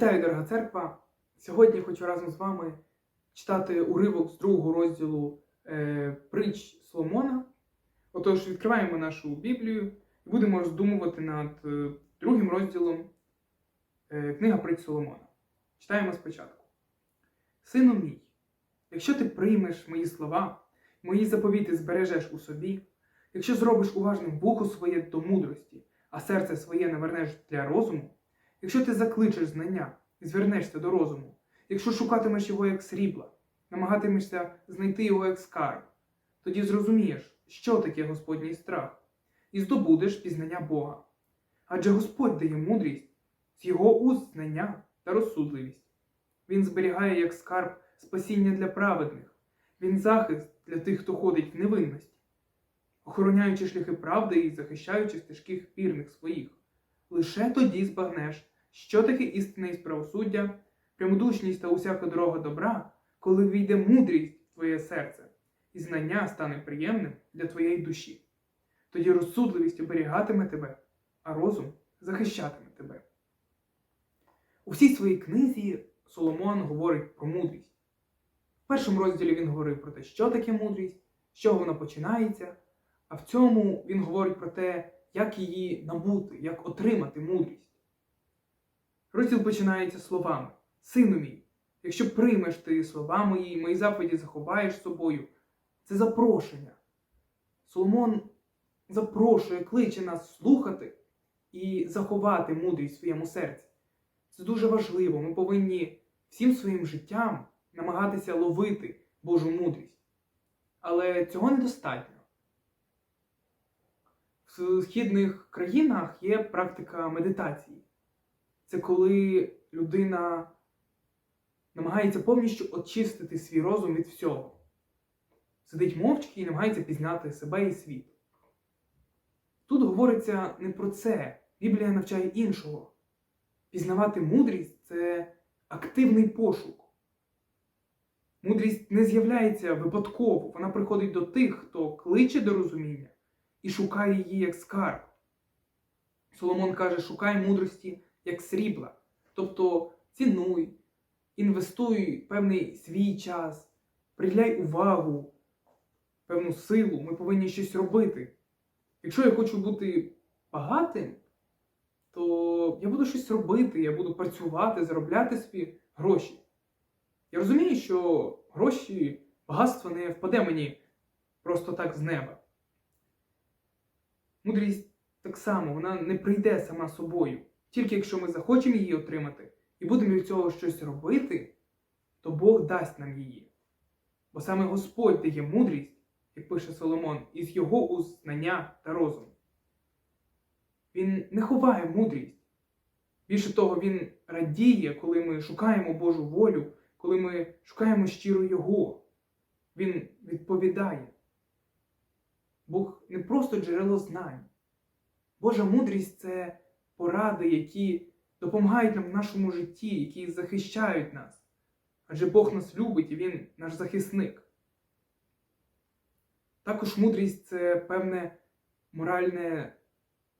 Вітаю, дорога церква! Сьогодні хочу разом з вами читати уривок з другого розділу е, притч Соломона. Отож, відкриваємо нашу Біблію і будемо роздумувати над е, другим розділом е, книга притч Соломона. Читаємо спочатку. Сину мій, якщо ти приймеш мої слова, мої заповіти збережеш у собі, якщо зробиш уважним вухо своє до мудрості, а серце своє навернеш для розуму, Якщо ти закличеш знання і звернешся до розуму, якщо шукатимеш його як срібла, намагатимешся знайти його як скарб, тоді зрозумієш, що таке Господній страх, і здобудеш пізнання Бога. Адже Господь дає мудрість з його уст знання та розсудливість. Він зберігає як скарб спасіння для праведних, він захист для тих, хто ходить в невинності, охороняючи шляхи правди і захищаючи стежки вірних своїх. Лише тоді збагнеш, що таке істина і правосуддя, прямодушність та усяка дорога добра, коли війде мудрість в твоє серце, і знання стане приємним для твоєї душі. Тоді розсудливість оберігатиме тебе, а розум захищатиме тебе. У всій своїй книзі Соломон говорить про мудрість. В першому розділі він говорив про те, що таке мудрість, з чого вона починається, а в цьому він говорить про те, як її набути, як отримати мудрість. Розділ починається словами: Сину мій, якщо приймеш ти слова мої, мої заповіді заховаєш собою, це запрошення. Соломон запрошує, кличе нас слухати і заховати мудрість в своєму серці. Це дуже важливо. Ми повинні всім своїм життям намагатися ловити Божу мудрість. Але цього недостатньо. В східних країнах є практика медитації. Це коли людина намагається повністю очистити свій розум від всього. Сидить мовчки і намагається пізнати себе і світ. Тут говориться не про це. Біблія навчає іншого. Пізнавати мудрість це активний пошук. Мудрість не з'являється випадково, вона приходить до тих, хто кличе до розуміння і шукає її як скарб. Соломон каже, шукай мудрості як срібла. Тобто цінуй, інвестуй певний свій час, приділяй увагу, певну силу, ми повинні щось робити. Якщо я хочу бути багатим, то я буду щось робити, я буду працювати, заробляти собі гроші. Я розумію, що гроші, багатство не впаде мені просто так з неба. Мудрість так само, вона не прийде сама собою. Тільки якщо ми захочемо її отримати і будемо від цього щось робити, то Бог дасть нам її. Бо саме Господь дає мудрість, як пише Соломон, із його уст знання та розум. Він не ховає мудрість. Більше того, Він радіє, коли ми шукаємо Божу волю, коли ми шукаємо щиро Його. Він відповідає. Бог не просто джерело знань. Божа мудрість це поради, які допомагають нам в нашому житті, які захищають нас. Адже Бог нас любить і Він наш захисник. Також мудрість це певне моральне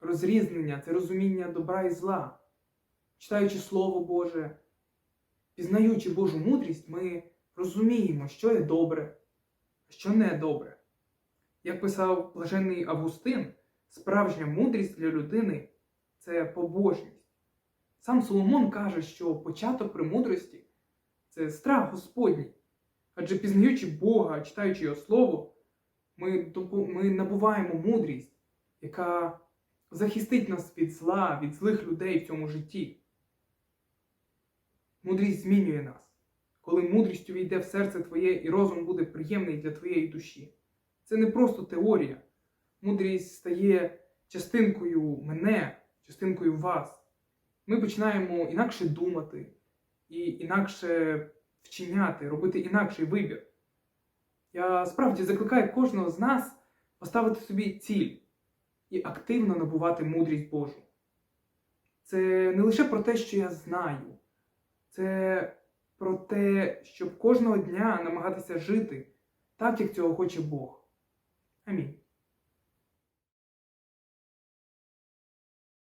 розрізнення, це розуміння добра і зла. Читаючи Слово Боже, пізнаючи Божу мудрість, ми розуміємо, що є добре, а що не добре. Як писав блаженний Августин, справжня мудрість для людини це побожність. Сам Соломон каже, що початок премудрості це страх Господній. Адже пізнаючи Бога, читаючи Його Слово, ми, ми набуваємо мудрість, яка захистить нас від зла, від злих людей в цьому житті. Мудрість змінює нас. Коли мудрістю війде в серце твоє і розум буде приємний для твоєї душі. Це не просто теорія. Мудрість стає частинкою мене, частинкою вас. Ми починаємо інакше думати і інакше вчиняти, робити інакший вибір. Я справді закликаю кожного з нас поставити собі ціль і активно набувати мудрість Божу. Це не лише про те, що я знаю, це про те, щоб кожного дня намагатися жити так, як цього хоче Бог. Амінь.